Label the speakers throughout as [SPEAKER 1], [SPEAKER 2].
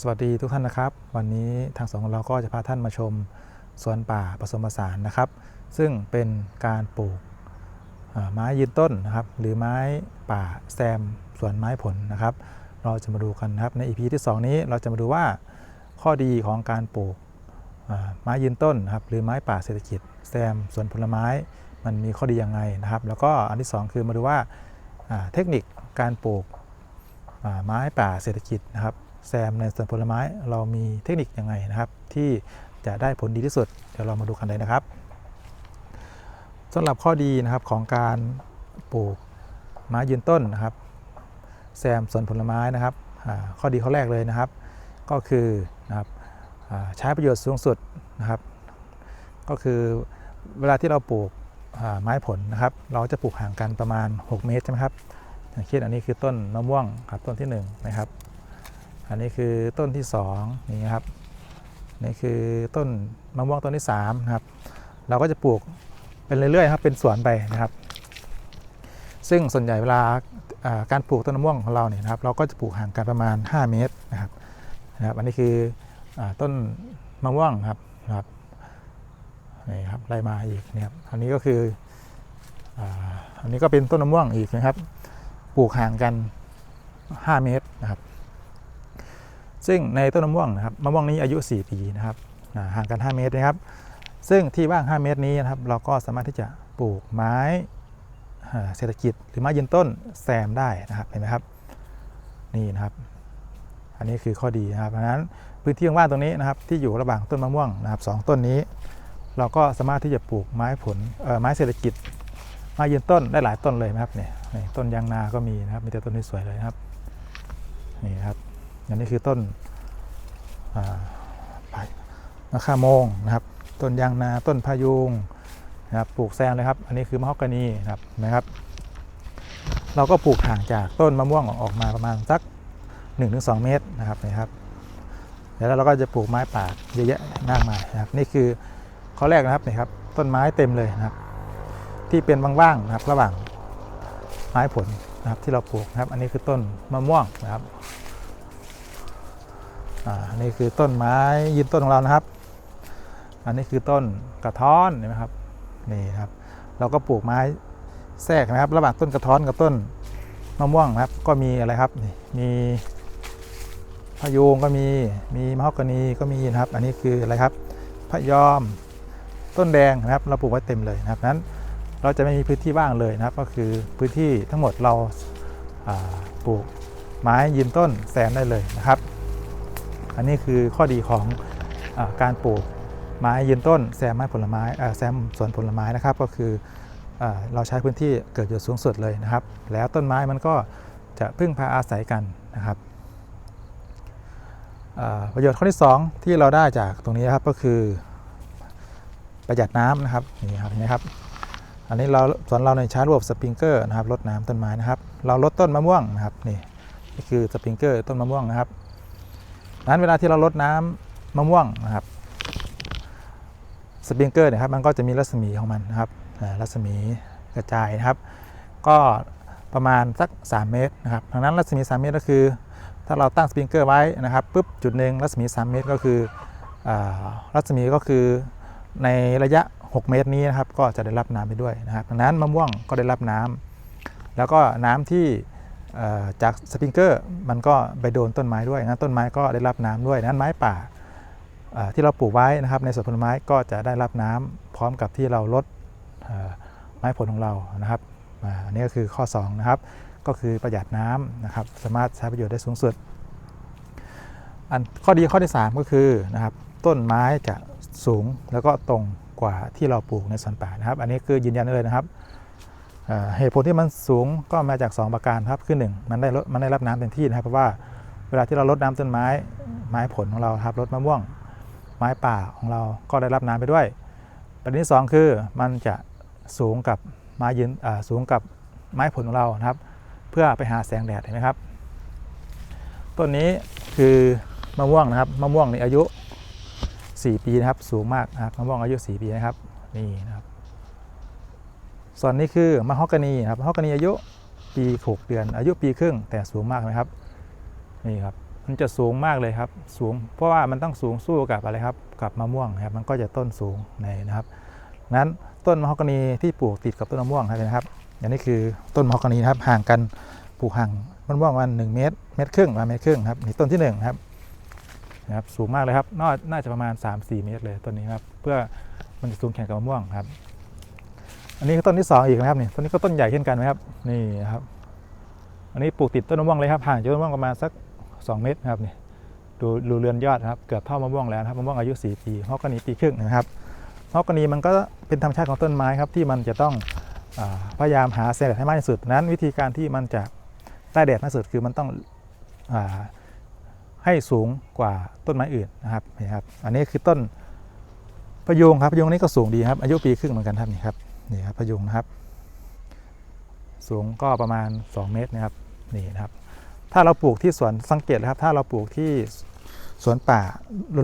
[SPEAKER 1] สวัสดีทุกท่านนะครับ วันนี้ทางสองของเราก็จะพาท่านมาชมสวนป่าผสมผสานนะครับ ซึ่งเป็นการปลูกไม้ยืนต้นนะครับ หรือไม้ป่าแซมสวนไม้ผลนะครับ เราจะมาดูกันนะครับใน EP ที่ 2 นี้เราจะมาดูว่าข้อดีของการปลูกไม้ยืนต้นนะครับหรือไม้ป่าเศรษฐกิจ แซมสวนผลไม้มันมีข้อดียังไงนะครับ แล้วก็อันที่ 2 คือมาดูว่าเทคนิคการปลูกไม้ป่าเศรษฐกิจนะครับ แซมในสวนผลไม้เรามีเทคนิคยังไงนะครับ ที่จะได้ผลดีที่สุด เดี๋ยวเรามาดูกันเลยนะครับสำหรับข้อดีนะครับของการปลูกไม้ยืนต้นนะครับ แซมสวนผลไม้นะครับข้อดีข้อแรกเลยนะครับ ก็คือนะครับใช้ประโยชน์สูงสุดนะครับ ก็คือเวลาที่เราปลูกไม้ผลนะครับ เราจะปลูกห่างกันประมาณ 6 เมตรใช่ไหมครับอย่างเช่นอันนี้คือต้นมะม่วงครับต้นที่1นะครับ อันนี้คือต้นที่2นี่ครับนี่คือต้นมะม่วงต้นที่3นะครับเราก็จะปลูกเป็นเรื่อยๆครับเป็นสวนไปนะครับ ซึ่งส่วนใหญ่เวลาการปลูกต้นมะม่วงของเราเนี่ยนะครับ เราก็จะปลูกห่างกันประมาณ 5 เมตรนะครับนะครับอันนี้คืออต้นมะม่วงครับนะครับนี่ครับไล่มาอีกนะครับอันนี้ก็คืออาอันนี้ก็เป็นต้นมะม่วงอีกนะครับ ปลูกห่างกัน 5 เมตรนะครับ ซึ่งในต้นมะม่วงนะครับมะม่วงนี้อายุ 4 ปีนะครับห่างกัน 5 เมตรนะครับ ซึ่งที่ว่าง 5 เมตรนี้นะครับ เราก็สามารถที่จะปลูกไม้เศรษฐกิจหรือไม้ยืนต้นแซมได้นะครับเห็นไหมครับนี่นะครับ อันนี้คือข้อดีนะครับเพราะฉะนั้นพื้นที่ว่างตรงนี้นะครับ ที่อยู่ระหว่างต้นมะม่วงนะครับสองต้นนี้ เราก็สามารถที่จะปลูกไม้ผลไม้เศรษฐกิจไม้ยืนต้นได้หลายต้นเลยนะครับเนี่ยต้นยางนาก็มีนะครับมีแต่ต้นที่สวยเลยนะครับนี่นะครับ อันนี้คือต้นมะข่าโมงนะครับ ต้นยางนาต้นพะยุงนะครับปลูกแซมเลยครับ อันนี้คือมะฮอกกานีนะครับเห็นะครับ เราก็ปลูกห่างจากต้นมะม่วงออกมาประมาณสัก 1-2 เมตรนะครับนะครับแล้วเราก็จะปลูกไม้ป่าเยอะแยะมากมายนะครับ นี่คือข้อแรกนะครับนี่ครับ ต้นไม้เต็มเลยนะครับ ที่เป็นว่างๆนะครับ ระหว่างไม้ผลนะครับที่เราปลูกนะครับ อันนี้คือต้นมะม่วงนะครับ อันนี้คือต้นไม้ยืนต้นของเรานะครับ อันนี้คือต้นกระท้อนเห็นไหมครับนี่ครับ เราก็ปลูกไม้แทรกนะครับ ระหว่างต้นกระท้อนกับต้นมะม่วงนะครับ ก็มีอะไรครับนี่มีพะยูงก็มีมีมะฮอกกานีก็มีนะครับ อันนี้คืออะไรครับพะยอมต้นแดงนะครับ เราปลูกไว้เต็มเลยนะครับนั้นเราจะไม่มีพื้นที่ว่างเลยนะครับ ก็คือพื้นที่ทั้งหมดเราาปลูกไม้ยืนต้นแซมได้เลยนะครับ อันนี้คือข้อดีของอการปลูกไม้ยืนต้นแซมไม้ผลไม้อ่าแซมสวนผลไม้นะครับ ก็คืออเราใช้พื้นที่เกิดประโยชน์สูงสุดเลยนะครับ แล้วต้นไม้มันก็จะพึ่งพาอาศัยกันนะครับประโยชน์ข้อที่ 2 ที่เราได้จากตรงนี้นครับก็คือประหยัดน้ำนะครับนี่ครับนไหมครับ อันนี้เราสวนเราในยใช้ระบบสปริงเกอร์นะครับลดน้ำต้นไม้นะครับ เราลดต้นมะม่วงนะครับนี่นี่คือสปริงเกอร์ต้นมะม่วงนะครับ นั้นเวลาที่เราลดน้ำมะม่วงนะครับสปริงเกอร์เนี่ยครับมันก็จะมีรัศมีของมันนะครับรัศมีกระจายนะครับ ก็ประมาณสัก 3 เมตรนะครับดังนั้นรัศมี 3 เมตรก็คือ ถ้าเราตั้งสปริงเกอร์ไว้นะครับปุ๊บจุดหนึ่งรัศมี 3 เมตรก็คืออรัศมีก็คือในระยะ 6 เมตรนี้นะครับ ก็จะได้รับน้ำไปด้วยนะครับ ดังนั้นมะม่วงก็ได้รับน้ำแล้วก็น้ำที่ จากสปริงเกอร์มันก็ไปโดนต้นไม้ด้วยนะต้นไม้ก็ได้รับน้ำด้วยนั้นไม้ป่าที่เราปลูกไว้นะครับในสวนผลไม้ก็จะได้รับน้ำพร้อมกับที่เราลดไม้ผลของเรานะครับอันนี้ก็คือข้อ2นะครับก็คือประหยัดน้ำนะครับสามารถใช้ประโยชน์ได้สูงสุดอันข้อดีข้อที่ 3 ก็คือนะครับต้นไม้จะสูงแล้วก็ตรงกว่าที่เราปลูกในสวนป่านะครับ อันนี้คือยืนยันเลยนะครับ เหตุผลที่มันสูงก็มาจาก 2 ประการครับคือ1มันได้ลดมันได้รับน้ำเต็มที่นะครับเพราะว่าเวลาที่เราลดน้ำต้นไม้ไม้ผลของเราครับลดมะม่วงไม้ป่าของเราก็ได้รับน้ำไปด้วย ประเด็นที่ 2 คือมันจะสูงกับไม้ยืนสูงกับไม้ผลของเรานะครับ เพื่อไปหาแสงแดดเห็นไหมครับต้นนี้คือมะม่วงนะครับมะม่วงในอายุ 4 ปีนะครับสูงมากนะครับมะม่วงอายุ 4 ปีนะครับนี่นะครับ ส่วนนี้คือมะฮอกกานีครับมะฮอกกานีอายุปี6เดือน อายุปีครึ่งแต่สูงมากนะครับนี่ครับมันจะสูงมากเลยครับ สูงเพราะว่ามันต้องสูงสู้กับอะไรครับกับมะม่วงครับมันก็จะต้นสูงในนะครับนั้นต้นมะฮอกกานีที่ปลูกติดกับต้นมะม่วงนะครับอย่างนี้คือต้นมะฮอกกานีนะครับห่างกันปลูกห่างมะม่วงประมาณหนึ่งเมตรเมตรครึ่งมาเมตรครึ่งครับนี่ต้นที่หนึ่งครับนะครับสูงมากเลยครับน่าน่าจะประมาณ 3-4 เมตรเลยต้นนี้ครับเพื่อมันจะสูงแข่งกับมะม่วงครับ อันนี้ก็ต้นที่สองอีกนะครับนี่ต้นนี้ก็ต้นใหญ่เช่นกันไหมครับนี่นะครับ อันนี้ปลูกติดต้นมะม่วงเลยครับห่างจากต้นมะม่วงประมาณสัก 2 เมตรนะครับนี่ดูดูเรือนยอดนะครับเกือบเท่ามะม่วงแล้วนะครับมะม่วงอายุ 4 ปีฮอกกานีปีครึ่งนะครับฮอกกานีมันก็เป็นธรรมชาติของต้นไม้ครับที่มันจะต้องอพยายามหาแสงแดดให้มากที่สุดนั้นวิธีการที่มันจะได้แดดมากที่สุดคือมันต้องอให้สูงกว่าต้นไม้อื่นนะครับนี่ครับ อันนี้คือต้นพยุงครับพยุงนี่ก็สูงดีครับอายุปีครึ่งเหมือนกันครับนี่ครับ นี่ครับพยุงนะครับ สูงก็ประมาณ 2 เมตรนะครับนี่นะครับ ถ้าเราปลูกที่สวนสังเกตนะครับ ถ้าเราปลูกที่สวนป่า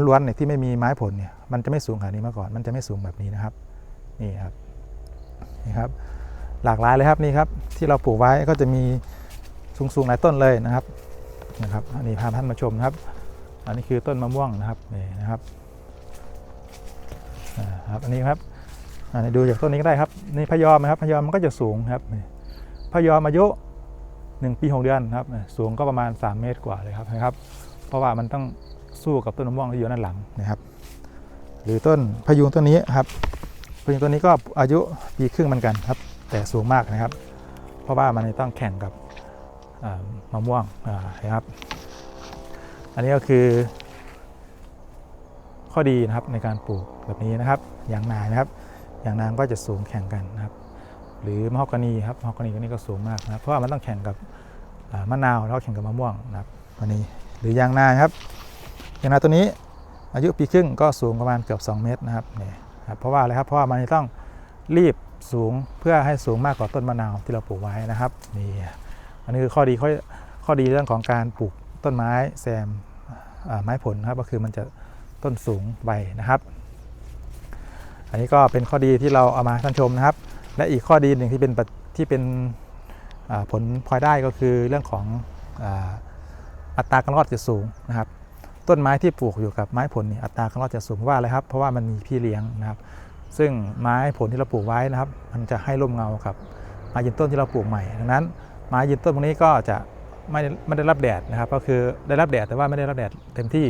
[SPEAKER 1] ล้วนๆเนี่ยที่ไม่มีไม้ผลเนี่ยมันจะไม่สูงขนาดนี้มาก่อน มันจะไม่สูงแบบนี้นะครับนี่ครับนี่ครับ หลากหลายเลยครับนี่ครับ ที่เราปลูกไว้ก็จะมีสูงๆหลายต้นเลยนะครับนะครับอันนี้พาท่านมาชมนะครับ อันนี้คือต้นมะม่วงนะครับนี่นะครับอันนี้ครับ ดูจากต้นนี้ก็ได้ครับนี่พยอมนะครับพยอมมันก็จะสูงครับพยอมอายุ1ปี6เดือนครับสูงก็ประมาณ 3 เมตรกว่าเลยครับนะครับ เพราะว่ามันต้องสู้กับต้นมะม่วงที่อยู่ด้านหลังนะครับ หรือต้นพยุงต้นนี้ครับพยุงต้นนี้ก็อายุปีครึ่งเหมือนกันครับ แต่สูงมากนะครับ เพราะว่ามันต้องแข่งกับมะม่วงนะครับ อันนี้ก็คือข้อดีนะครับในการปลูกแบบนี้นะครับอย่างนานะครับ อย่างนางก็จะสูงแข่งกันนะครับ หรือมะฮอกกานีครับมะฮอกกานีก็นี่ก็สูงมากนะครับ เพราะว่ามันต้องแข่งกับมะนาวแล้วก็แข่งกับมะม่วงนะครับอันนี้หรือยางนาครับยางนาตัวนี้อายุปีครึ่งก็สูงประมาณเกือบ 2 เมตรนะครับนี่ครับเพราะว่าอะไรครับเพราะว่ามันต้องรีบสูงเพื่อให้สูงมากกว่าต้นมะนาวที่เราปลูกไว้นะครับนี่อันนี้คือข้อดีข้อข้อดีเรื่องของการปลูกต้นไม้แซมไม้ผลนะครับก็คือมันจะต้นสูงใบนะครับ อันนี้ก็เป็นข้อดีที่เราเอามาท่านชมนะครับ และอีกข้อดีหนึ่งที่เป็นที่เป็นผลพลอยได้ก็คือเรื่องของอ,อัตราการรอดจะสูงนะครับ ต้นไม้ที่ปลูกอยู่กับไม้ผลนี่อัตราการรอดจะสูงเพราะว่าอะไรครับ เพราะว่ามันมีพี่เลี้ยงนะครับ ซึ่งไม้ผลที่เราปลูกไว้นะครับ มันจะให้ร่มเงากับไม้ยืนต้นที่เราปลูกใหม่ ดังนั้น ไม้ยืนต้นพวกนี้ก็จะไม่ไม่ได้รับแดดนะครับ ก็คือได้รับแดดแต่ว่าไม่ได้รับแดดเต็มที่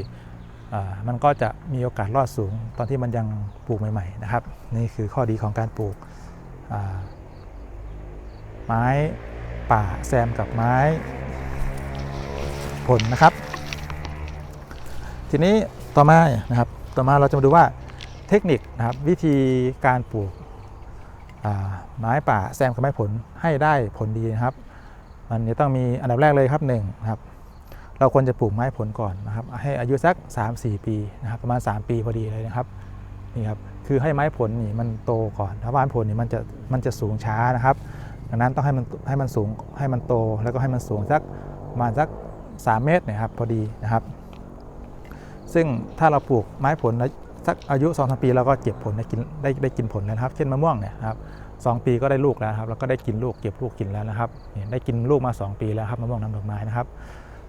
[SPEAKER 1] มันก็จะมีโอกาสรอดสูงตอนที่มันยังปลูกใหม่ๆนะครับ นี่คือข้อดีของการปลูกไม้ป่าแซมกับไม้ผลนะครับ ทีนี้ต่อมานะครับต่อมาเราจะมาดูว่าเทคนิคนะครับวิธีการปลูกไม้ป่าแซมกับไม้ผลให้ได้ผลดีนะครับ มันจะต้องมีอันดับแรกเลยครับหนึ่งนะครับ เราควรจะปลูกไม้ผลก่อนนะครับ ให้อายุสัก 3-4 ปีนะครับประมาณ 3 ปีพอดีเลยนะครับนี่ครับคือให้ไม้ผลนี่มันโตก่อนถ้าไม้ผลนี่มันจะมันจะสูงช้านะครับ ดังนั้นต้องให้มันให้มันสูงให้มันโตแล้วก็ให้มันสูงสักประมาณสัก 3 เมตรนะครับพอดีนะครับ ซึ่งถ้าเราปลูกไม้ผลแล้วสักอายุ2อสปีเราก็เก็บผลได้กินได้ได้กินผลแล้วนะครับ เช่นมะม่วงเนี่ยครับสองปีก็ได้ลูกแล้วครับแล้วก็ได้กินลูกเก็บลูกกินแล้วนะครับได้กินลูกมา 2 ปีแล้วครับมะม่วงน้ำดอกไม้นะครับ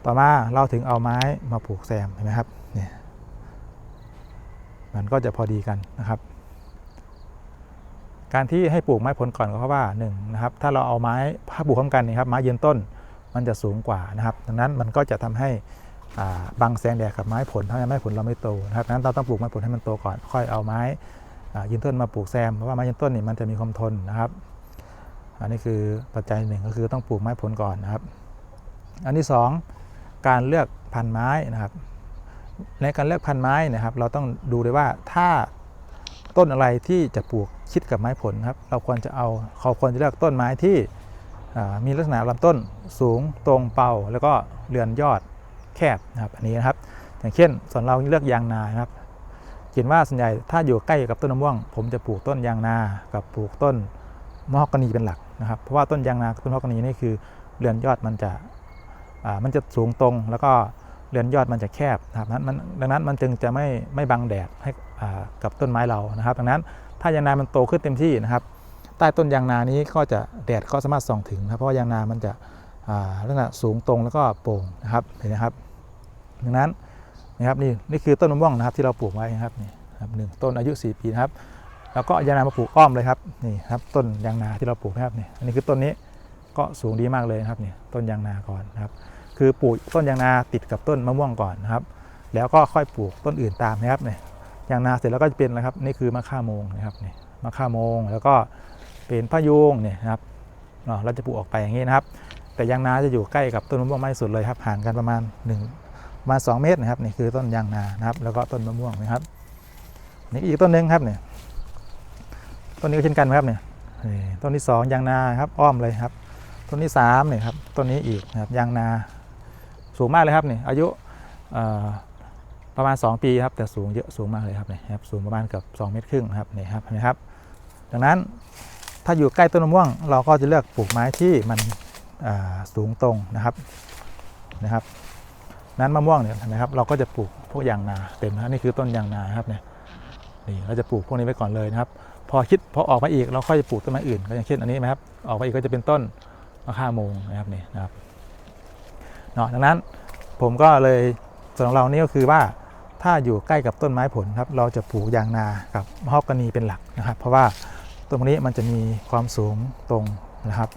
[SPEAKER 1] ต่อมาเราถึงเอาไม้มาปลูกแซมเห็นไหมครับเนี่ยมันก็จะพอดีกันนะครับ การที่ให้ปลูกไม้ผลก่อนก็เพราะว่าหนึ่งนะครับถ้าเราเอาไม้ถ้าปลูกพร้อมกันนี่ครับไม้ยืนต้นมันจะสูงกว่านะครับ ดังนั้นมันก็จะทำให้อ่าบังแสงแดดกับไม้ผลทำให้ไม้ผลเราไม่โตนะครับดังนั้นเราต้องปลูกไม้ผลให้มันโตก่อน ค่อยเอาไม้ยืนต้นมาปลูกแซมเพราะว่าไม้ยืนต้นนี่มันจะมีความทนนะครับ อันนี้คือปัจจัยหนึ่งก็คือต้องปลูกไม้ผลก่อนนะครับ อันที่สอง การเลือกพันธุ์ไม้นะครับในการเลือกพันธุ์ไม้นะครับ เราต้องดูเลยว่าถ้าต้นอะไรที่จะปลูกชิดกับไม้ผลครับ เราควรจะเอาเขาควรจะเลือกต้นไม้ที่มีลักษณะลำต้นสูงตรงเป่า แล้วก็เรือนยอดแคบนะครับอันนี้นะครับ อย่างเช่นส่วนเราเลือกยางนานครับเห็นว่าส่วนใหญ่ถ้าอยู่ใกล้กับต้นมะม่วง ผมจะปลูกต้นยางนากับปลูกต้นมะฮอกกานีเป็นหลักนะครับเพราะว่าต้นยางนากับต้นมะฮอกกานีนี่คือเรือนยอดมันจะ มันจะสูงตรงแล้วก็เรือนยอดมันจะแคบนะครับนั้นดังนั้นมันจึงจะไม่ไม่บังแดดให้กับต้นไม้เรานะครับ ดังนั้นถ้ายางนามันโตขึ้นเต็มที่นะครับ ใต้ต้นยางนานี้ก็จะแดดก็สามารถส่องถึงนะเพราะว่ายางนามันจะลักษณะสูงตรงแล้วก็โปร่งนะครับเห็นไหมครับ ดังนั้นนะครับนี่นี่คือต้นมะม่วงนะครับที่เราปลูกไว้นะครับนี่ครับหนึ่งต้นอายุ 4 ปีนะครับ แล้วก็ยางนามาปลูกอ้อมเลยครับนี่ครับต้นยางนาที่เราปลูกนะครับนี่อันนี้คือต้นนี้ ก็สูงดีมากเลยนะครับเนี่ยต้นยางนาก่อนนะครับคือปลูกต้นยางนาติดกับต้นมะม่วงก่อนนะครับ แล้วก็ค่อยปลูกต้นอื่นตามนะครับเนี่ยยางนาเสร็จแล้วก็จะเป็นนะครับนี่คือมะข่าโมงนะครับเนี่ยมะข่าโมงแล้วก็เป็นพะยุงเนี่ยนะครับเนาะเราจะปลูกออกไปอย่างนี้นะครับ แต่ยางนาจะอยู่ใกล้กับต้นมะม่วงมากที่สุดเลยครับห่างกันประมาณ1ประมาณ2เมตรนะครับนี่คือต้นยางนานะครับ แล้วก็ต้นมะม่วงนะครับนี่อีกต้นหนึงครับเนี่ยต้นนี้ก็เช่นกันครับเนี่ยต้นที่สองยางนาครับอ้อมเลยครับ ต้นที่สามเนี่ยครับต้นนี้อีกนะครับยางนาสูงมากเลยครับนี่อายุประมาณ 2 ปีครับแต่สูงเยอะสูงมากเลยครับนี่ครับสูงประมาณเกือบ2เมตรครึ่งครับนี่ครับเห็นไหมครับ ดังนั้นถ้าอยู่ใกล้ต้นมะม่วง เราก็จะเลือกปลูกไม้ที่มันสูงตรงนะครับนะครับ นั้นมะม่วงเนี่ยนะครับ เราก็จะปลูกพวกยางนาเต็มนะนี่คือต้นยางนาครับเนี่ยนี่เราจะปลูกพวกนี้ไว้ก่อนเลยนะครับ พอคิดพอออกมาอีกเราค่อยจะปลูกต้นไม้อื่นก็อย่างเช่นอันนี้นะครับออกมาอีกก็จะเป็นต้น มะข่าโมงนะครับนี่นะครับเนาะดังนั้นผมก็เลยส่วนของเรานี่ก็คือว่าถ้าอยู่ใกล้กับต้นไม้ผลครับ เราจะปลูกยางนากับมะฮอกกานีเป็นหลักนะครับ เพราะว่าต้นพวกนี้มันจะมีความสูงตรงนะครับ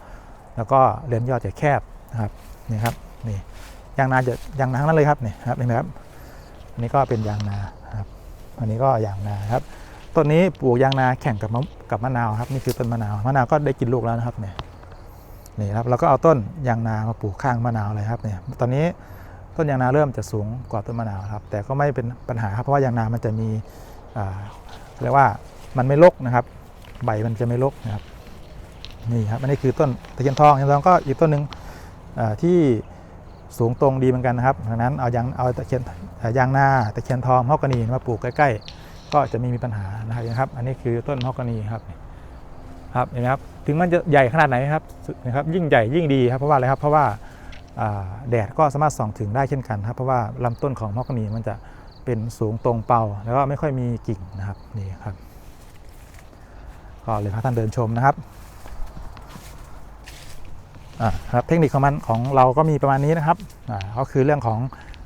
[SPEAKER 1] แล้วก็เรือนยอดจะแคบนะครับนี่ครับนี่ยางนาจะยางนาทั้งนั้นเลยครับนี่ครับเห็นไหมครับอันนี้ก็เป็นยางนาครับ อันนี้ก็ยางนาครับต้นนี้ปลูกยางนาแข่งกับมะกับมะนาวครับนี่คือต้นมะนาวมะนาวก็ได้กินลูกแล้วนะครับเนี่ย นี่ครับเราก็เอาต้นยางนามาปลูกข้างมะนาวเลยครับเนี่ยตอนนี้ต้นยางนาเริ่มจะสูงกว่าต้นมะนาวครับ แต่ก็ไม่เป็นปัญหาครับเพราะว่ายางนามันจะมีเรียกว่ามันไม่รกนะครับ ใบมันจะไม่รกนะครับนี่ครับอันนี้คือต้นตะเคียนทองตะเคียนทองก็อีกต้นหนึ่งที่สูงตรงดีเหมือนกันนะครับดังนั้นเอายางเอาตะเคียนอ่ายางนาตะเคียนทองฮอกกานีมาปลูกใกล้ ๆ ก็จะไม่มีปัญหานะครับ อันนี้คือต้นฮอกกานีครับครับเห็นไหมครับ ถึงมันจะใหญ่ขนาดไหนครับนะครับยิ่งใหญ่ยิ่งดีครับเพราะว่าอะไรครับเพราะว่าแดดก็สามารถส่องถึงได้เช่นกันครับเพราะว่าลำต้นของมอกนีมันจะเป็นสูงตรงเป่า แล้วก็ไม่ค่อยมีกิ่งนะครับนี่ครับก็เลยพาท่านเดินชมนะครับครับเทคนิคของมันของเราก็มีประมาณนี้นะครับก็คือเรื่องของ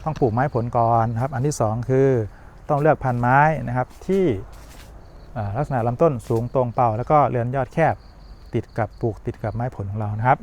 [SPEAKER 1] ต้องปลูกไม้ผลก่อนนะครับ อันที่สองคือต้องเลือกพันไม้นะครับที่ลักษณะลำต้นสูงตรงเป่า แล้วก็เรือนยอดแคบ ติดกับปลูกติดกับไม้ผลของเรานะครับ